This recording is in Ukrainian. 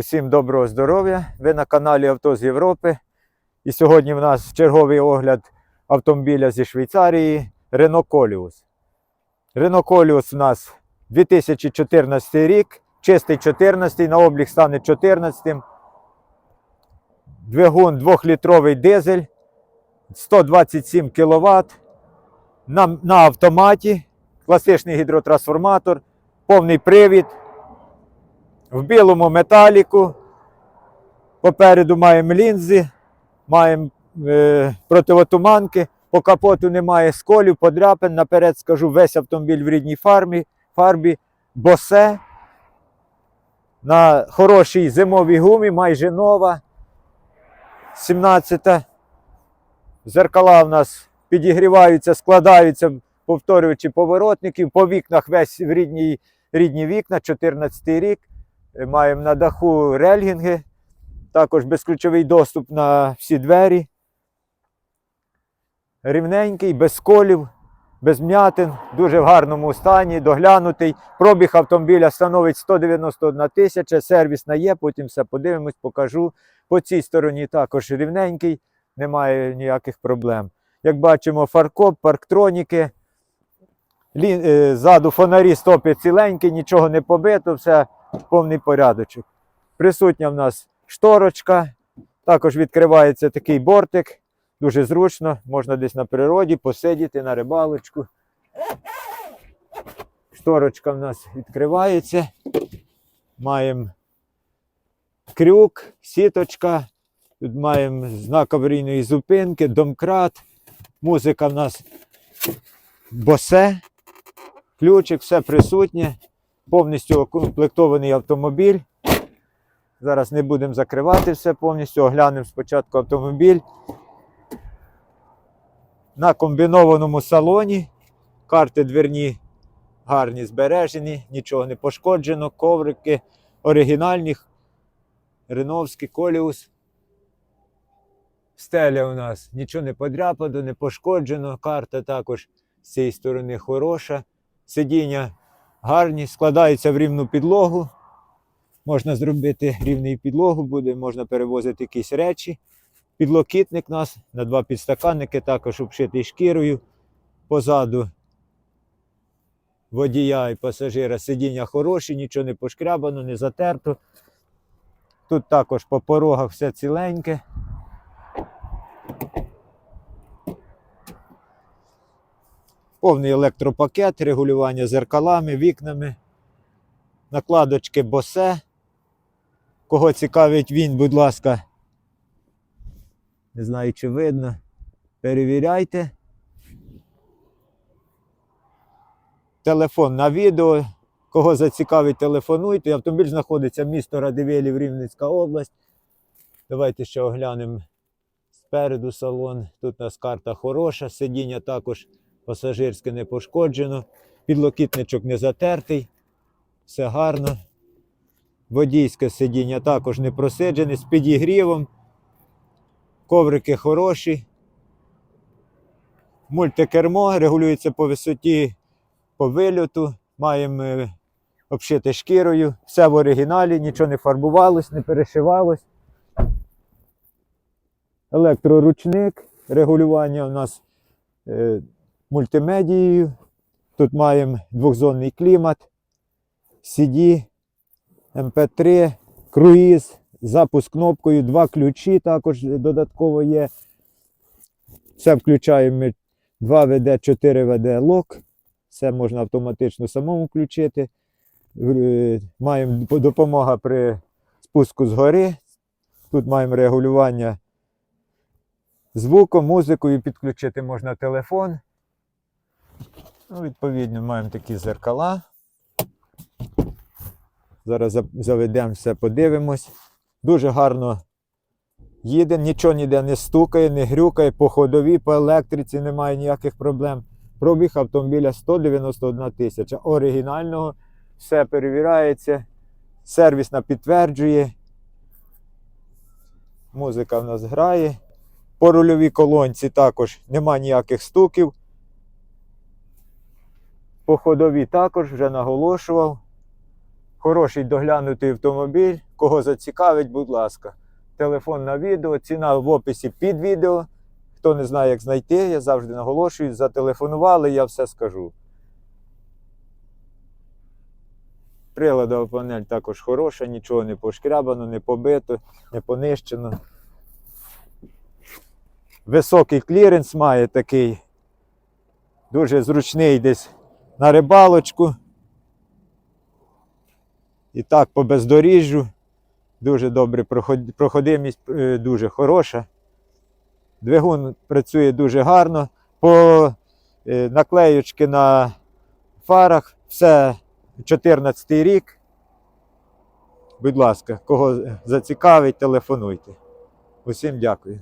Усім доброго здоров'я! Ви на каналі Авто з Європи. І сьогодні в нас черговий огляд автомобіля зі Швейцарії Renault Koleos. Renault Koleos у нас 2014 рік, чистий 14, на облік стане 14. Двигун 2-літровий дизель, 127 кВт. На, на автоматі, класичний гідротрансформатор, повний привід в білому металіку. Попереду маємо лінзи, маємо е, противотуманки, по капоту немає сколів, подряпин. Наперед скажу, весь автомобіль в рідній фарбі, фарбі босе. На хорошій зимовій гумі, майже нова. 17-та. Зеркала в нас підігріваються, складаються, повторюючи поворотників. По вікнах весь в рідній, рідні вікна, 14 рік. Е, Маємо на даху рельгінги, також безключовий доступ на всі двері. Рівненький, без сколів, без м'ятин, дуже в гарному стані, доглянутий. Пробіг автомобіля становить 191 тисяча, сервісна є, потім все подивимось, покажу. По цій стороні також рівненький, немає ніяких проблем. Як бачимо, фаркоп, парктроніки. Е, Ззаду фонарі стопи ціленькі, нічого не побито, все повний порядочок. Присутня в нас шторочка, також відкривається такий бортик. Дуже зручно, можна десь на природі посидіти на рибалочку. Шторочка в нас відкривається. Маємо крюк, сіточка. Тут маємо знак аварійної зупинки, домкрат. Музика в нас босе, ключик, все присутнє повністю укомплектований автомобіль. Зараз не будемо закривати все повністю, оглянемо спочатку автомобіль. На комбінованому салоні. Карти дверні гарні збережені, нічого не пошкоджено, коврики оригінальні, Реновський коліус. Стеля у нас нічого не подряпано, не пошкоджено. Карта також з цієї сторони хороша. Сидіння гарні, складаються в рівну підлогу. Можна зробити рівний підлогу, буде, можна перевозити якісь речі. Підлокітник у нас на два підстаканники, також обшитий шкірою. Позаду водія і пасажира сидіння хороші, нічого не пошкрябано, не затерто. Тут також по порогах все ціленьке. Повний електропакет, регулювання зеркалами, вікнами, накладочки босе. Кого цікавить він, будь ласка, не знаю, чи видно. Перевіряйте. Телефон на відео. Кого зацікавить, телефонуйте. Автомобіль знаходиться місто Радивилів, Рівненська область. Давайте ще оглянемо спереду салон. Тут у нас карта хороша, сидіння також пасажирське не пошкоджено, підлокітничок не затертий, все гарно. Водійське сидіння також не просиджене, з підігрівом. Коврики хороші. Мультикермо регулюється по висоті, по вильоту. Маємо е, обшите шкірою. Все в оригіналі, нічого не фарбувалось, не перешивалось. Електроручник, регулювання у нас е, мультимедією. Тут маємо двохзонний клімат, CD, MP3, круїз, запуск кнопкою, два ключі також додатково є. Все включаємо ми 2 ВД, 4 ВД лок. Все можна автоматично самому включити. Е, Маємо допомога при спуску з гори. Тут маємо регулювання звуком, музикою, підключити можна телефон. Ну, відповідно, маємо такі зеркала. Зараз за- заведемо все, подивимось. Дуже гарно їде, нічого ніде не стукає, не грюкає, по ходовій, по електриці немає ніяких проблем. Пробіг автомобіля 191 тисяча. Оригінального, все перевіряється, сервісна підтверджує. Музика в нас грає. По рульовій колонці також немає ніяких стуків. По ходовій також вже наголошував. Хороший доглянутий автомобіль. Кого зацікавить, будь ласка. Телефон на відео, ціна в описі під відео. Хто не знає, як знайти, я завжди наголошую, зателефонували, я все скажу. Приладова панель також хороша, нічого не пошкрябано, не побито, не понищено. Високий кліренс має такий. Дуже зручний десь на рибалочку. І так по бездоріжжю. Дуже добре проходимість е, дуже хороша. Двигун працює дуже гарно. По е, наклеючки на фарах все 14 рік. Будь ласка, кого зацікавить, телефонуйте. Усім дякую.